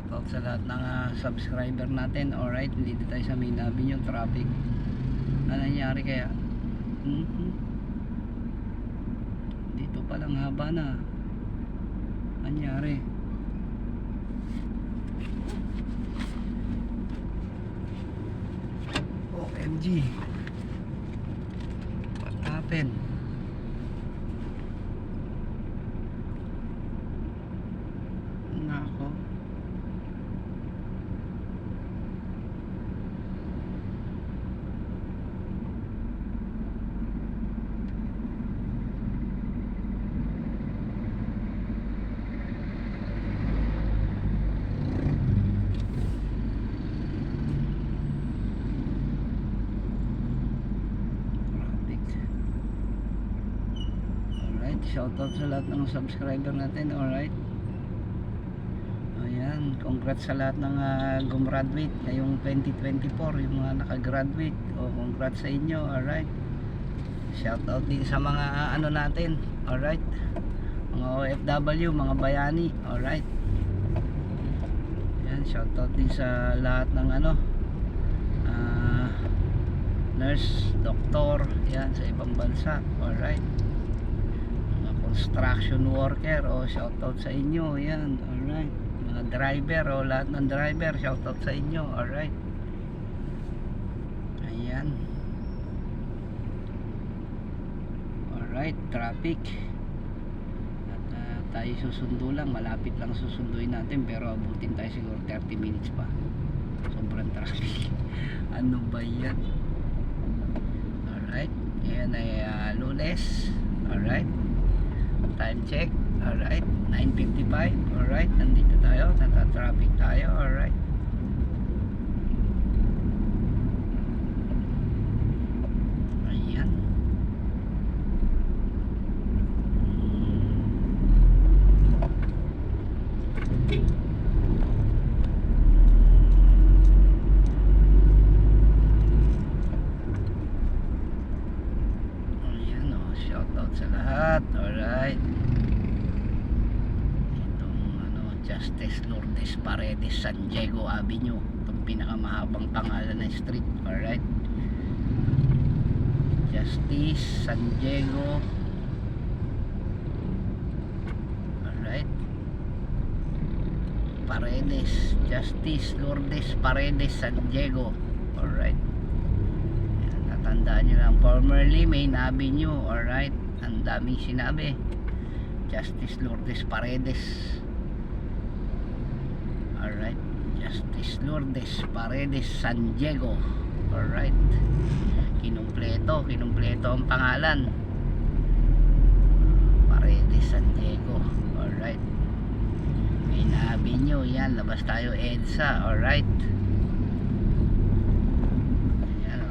Ayan, shoutout sa lahat ng ah, subscriber natin. Alright, dito tayo sa main avenue, traffic. Ano nangyari kaya? Mhm. Dito palang haba na. Nangyari. OMG. What happened? Nako. Traffic. Alright, shoutout sa lahat ng subscriber natin. Alright. Ayan, congrats sa lahat ng uh, gumraduate ngayong 2024, yung mga nakagraduate. O congrats sa inyo. Alright. Shoutout din sa mga ah, ano natin. Alright. Mga OFW, mga bayani. Alright. Ayan, shoutout din sa lahat ng ano ah nurse, doktor, yan sa ibang bansa. Alright. Construction worker, o shoutout sa inyo, yan. Alright. Mga driver, o lahat ng driver, shoutout sa inyo. Alright. Ayan. Alright, traffic. At ah, tayo susundo lang, malapit lang susunduin natin pero abutin tayo siguro 30 minutes pa. Sobrang traffic. ano ba yan? Alright. Ayan ay ah, lunes. Alright. Time check. Alright. 9.55. Alright. Nandito tayo. Nata-traffic tayo. Alright. Ayan. Ayan o, shoutout sa lahat. Alright. Itong ano, Justice Lourdes Paredes San Diego Avenue. Itong pinakamahabang pangalan ng street. Alright. Justice San Diego. Alright. Paredes. Justice Lourdes Paredes San Diego. Alright. Tatandaan nyo lang formerly main avenue alright ang daming sinabi. Justice Lourdes Paredes. Alright. Justice Lourdes Paredes San Diego. Alright. Kinumpleto kinumpleto ang pangalan. Paredes San Diego. Alright. Main avenue yan labas tayo EDSA. Alright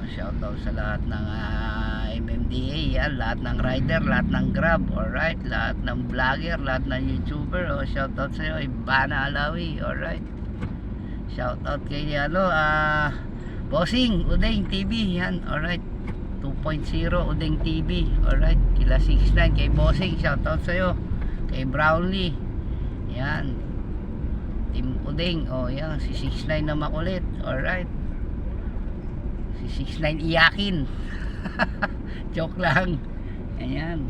yan, oh, shoutout sa lahat ng ah, MMDA, yan, lahat ng rider, lahat ng grab, alright, lahat ng vlogger, lahat ng YouTuber, oh, shoutout sa iyo, Ibana Alawi, alright. Shoutout kay ano, ah, Bossing, Udeng TV, yan, alright. 2.0 Udeng TV, alright. Kila 69 kay Bossing, shoutout sa iyo. Kay Brownlee, yan. Team Udeng, oh, yan, si 69 na makulit, alright. Si 69 iyakin. Joke lang. Ayan.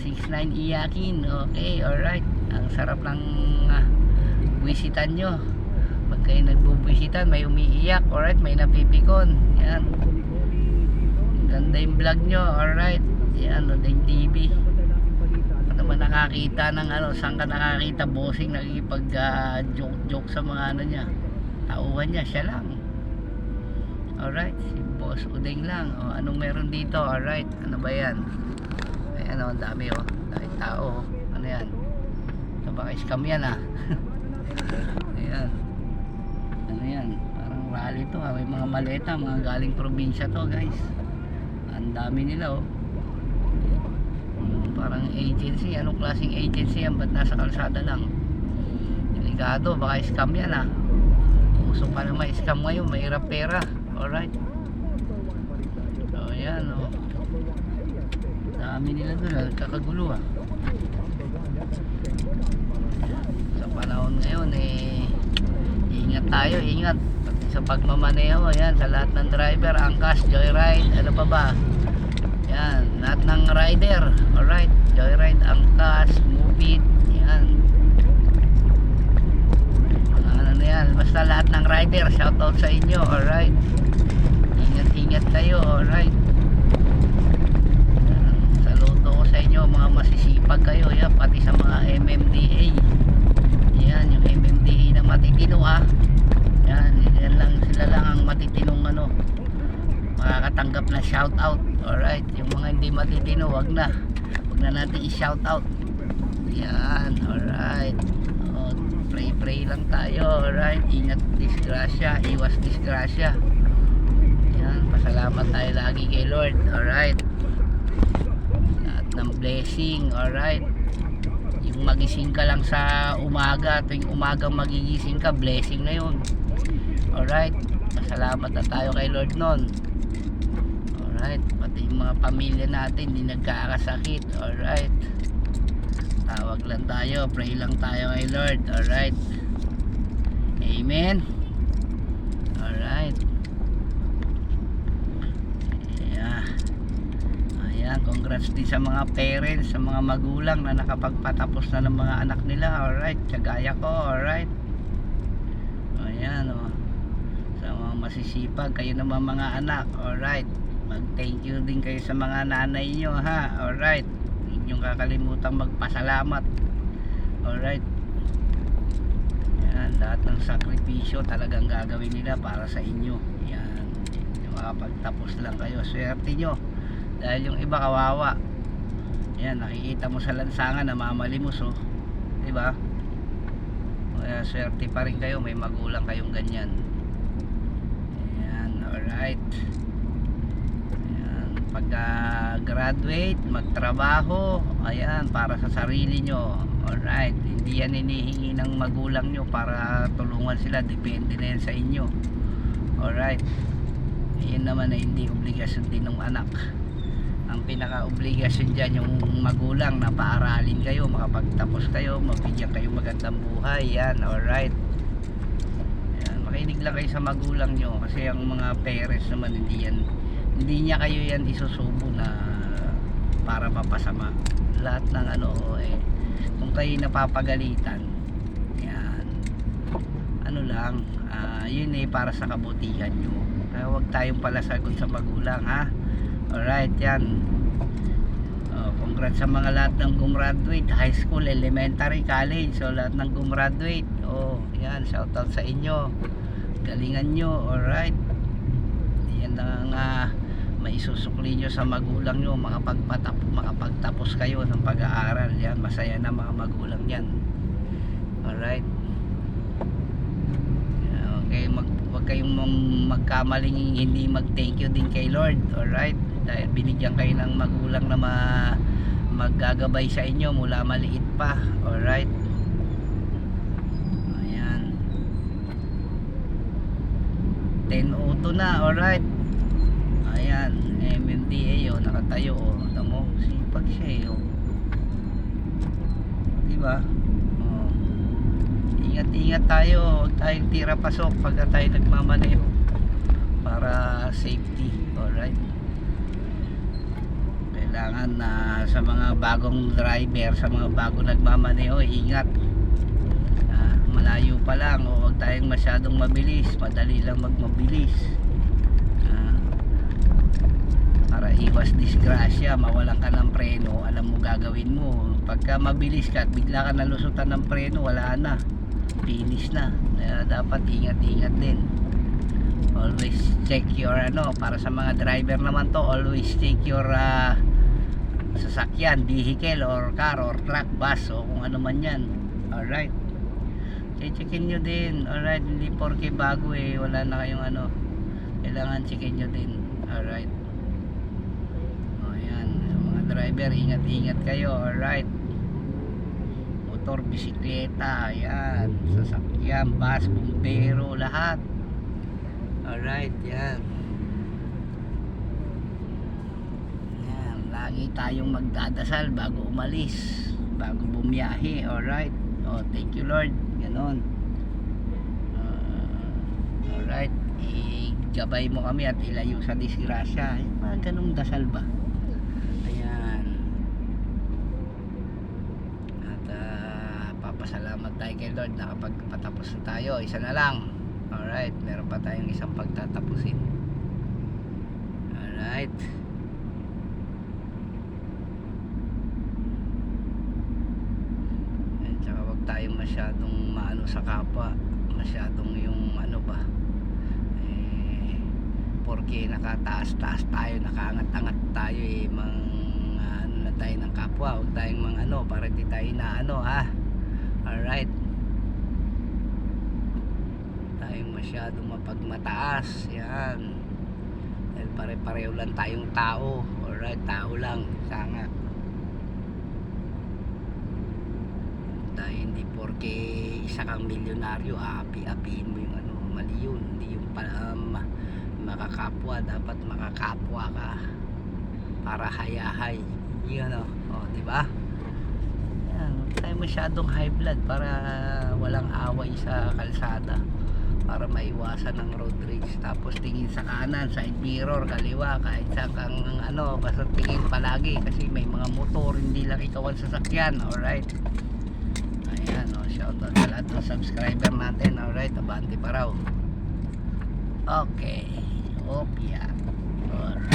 Si 69 iyakin. Okay, alright. Ang sarap ng uh, wisitan nyo. Pag kayo nagbubisitan, may umiiyak, alright, may napipikon. Yan. Ganda yung vlog nyo, alright. Yan, Odeng TV. Ano naman nakakita ng ano, saan ka nakakita bossing nakikipag ah, joke, joke sa mga ano niya. Tauhan niya, siya lang. Alright, si Boss Udeng lang. O, anong meron dito? Alright, ano ba yan? Ayan o, ang dami o. Dahil tao o. Ano yan? Ito baka scam yan ah. Ayan. Ano yan? Parang rally to ha. May mga maleta, mga galing probinsya to guys. Ang dami nila oh. Hmm, parang agency. Anong klaseng agency yan? Ba't nasa kalsada lang? Delikado, baka scam yan ah. Uso pa naman scam ngayon, mahirap pera. Alright. So, ayan oh. Dami nila doon, ah. kakagulo ah. Sa panahon ngayon eh, ingat tayo, ingat. Sa pagmamaneho, ayan, sa lahat ng driver, angkas, joyride, ano pa ba? Yan, lahat ng rider, alright, joyride, angkas, mupit, yan. Ano na yan, basta lahat ng rider, shoutout sa inyo, alright. Ingat-ingat kayo, alright. Saludo ko sa inyo, mga masisipag kayo, yan, pati sa mga MMDA. Yan, yung MMDA na matitino ah. Yan, yan lang, sila lang ang matitinong ano, makakatanggap na shoutout. Alright, yung mga hindi matitino, wag na. Wag na natin i-shoutout. Yan, alright. O, pray pray lang tayo, alright. Ingat disgrasya, iwas disgrasya. Yan, pasalamat tayo lagi kay Lord, alright. Lahat ng blessing, alright. Yung magising ka lang sa umaga, tuwing umaga magigising ka, blessing na yun. Alright, pasalamat na tayo kay Lord nun. Alright, pati yung mga pamilya natin, hindi nagkakasakit. Alright. Tawag lang tayo, pray lang tayo kay Lord. Alright. Amen. Alright. Ayan, congrats din sa mga parents, sa mga magulang na nakapagpatapos na ng mga anak nila. Alright, kagaya ko. Alright. Ayan, oh. Sa mga masisipag, kayo naman mga anak. Alright. Mag-thank you din kayo sa mga nanay nyo, ha? Alright. Huwag niyong kakalimutan magpasalamat. Alright. Yan, lahat ng sakripisyo talagang gagawin nila para sa inyo. Yan. Yung makapagtapos lang kayo. Swerte nyo. Dahil yung iba kawawa. Yan, nakikita mo sa lansangan na mamalimos, oh. Diba? Kaya swerte pa rin kayo. May magulang kayong ganyan. Ayan, alright. Ayan, pagka graduate, magtrabaho, ayan, para sa sarili nyo. Alright, hindi yan hinihingi ng magulang nyo para tulungan sila. Depende na yan sa inyo. Alright. Yan naman na hindi obligasyon din ng anak. Ang pinaka-obligasyon dyan yung magulang na paaralin kayo, makapagtapos kayo, mabigyan kayo magandang buhay. Yan, alright. Yan, makinig lang kayo sa magulang nyo kasi ang mga parents naman hindi yan hindi niya kayo yan isusubo na para mapasama lahat ng ano eh kung kayo napapagalitan yan ano lang ah, yun eh para sa kabutihan nyo kaya huwag tayong palasagot sa magulang ha alright yan. Oh, congrats sa mga lahat ng gumraduate. High school, elementary, college. So lahat ng gumraduate. Oh yan. Shoutout sa inyo. Galingan nyo. Alright. Yan ang ah, maisusukli nyo sa magulang nyo. Makapagpatap, makapagtapos kayo ng pag-aaral. Yan masaya na mga magulang yan. Alright. Okay mag, wag kayong magkamaling hindi mag thank you din kay Lord. Alright dahil binigyan kayo ng magulang na ma, maggagabay sa inyo mula maliit pa. Alright. Ayan. 10.02 na. Alright. Ayan. MMDA oh, nakatayo oh. Alam mo, sipag siya eh oh. diba? Oh. ingat ingat tayo. Huwag tayong tira pasok pagka tayo nagmamaneho para safety. Alright kailangan na sa mga bagong driver sa mga bagong nagmamaneho ingat. Ah, malayo pa lang o huwag tayong masyadong mabilis madali lang magmabilis. Ah, para iwas disgrasya mawalan ka ng preno alam mo gagawin mo. Pagka mabilis ka at bigla ka nalusutan ng preno wala na. Finish na. Kaya dapat ingat ingat din. Always check your ano para sa mga driver naman to always check your ah, sasakyan vehicle or car or truck bus o kung ano man yan. Alright. Checkin nyo din. Alright hindi porke bago eh. Wala na kayong ano. Kailangan checkin nyo din. Alright. O yan mga driver ingat ingat kayo. Alright. Motor bisikleta ayan. Sasakyan bus bumbero lahat. Alright yan yan lagi tayong magdadasal bago umalis bago bumiyahe alright? Oh thank you Lord. Ganon. Ah, alright. Igabay mo kami at ilayo sa disgrasya. Yung mga ganong dasal ba? Ayan. At ah, papasalamat tayo kay Lord nakapagpatapos na tayo isa na lang. Alright meron pa tayong isang pagtatapusin. Alright Tayong masyadong maano sa kapwa masyadong yung ano ba eh, porque nakataas-taas tayo nakaangat-angat tayo eh mang ano na tayo ng kapwa wag tayong mang ano para di tayo na ano ha? Alright. Tayong masyadong mapagmataas yan. Dahil pare-pareho lang tayong tao. Alright tao lang. Sanga dahil hindi porke isa kang milyonaryo aapi-apiin mo yung ano mali yun. Hindi yung um, makakapwa. Dapat makakapwa ka para hayahay. Yun ano oh, di ba? Yan tayo masyadong high blood para walang away sa kalsada. Para maiwasan ng road rage. Tapos tingin sa kanan side mirror kaliwa kahit sa kang ano basta tingin palagi. Kasi may mga motor hindi lang ikaw ang sasakyan alright shoutout sa lahat ng subscriber natin. Alright, abante pa raw. Okay. Opya. Alright.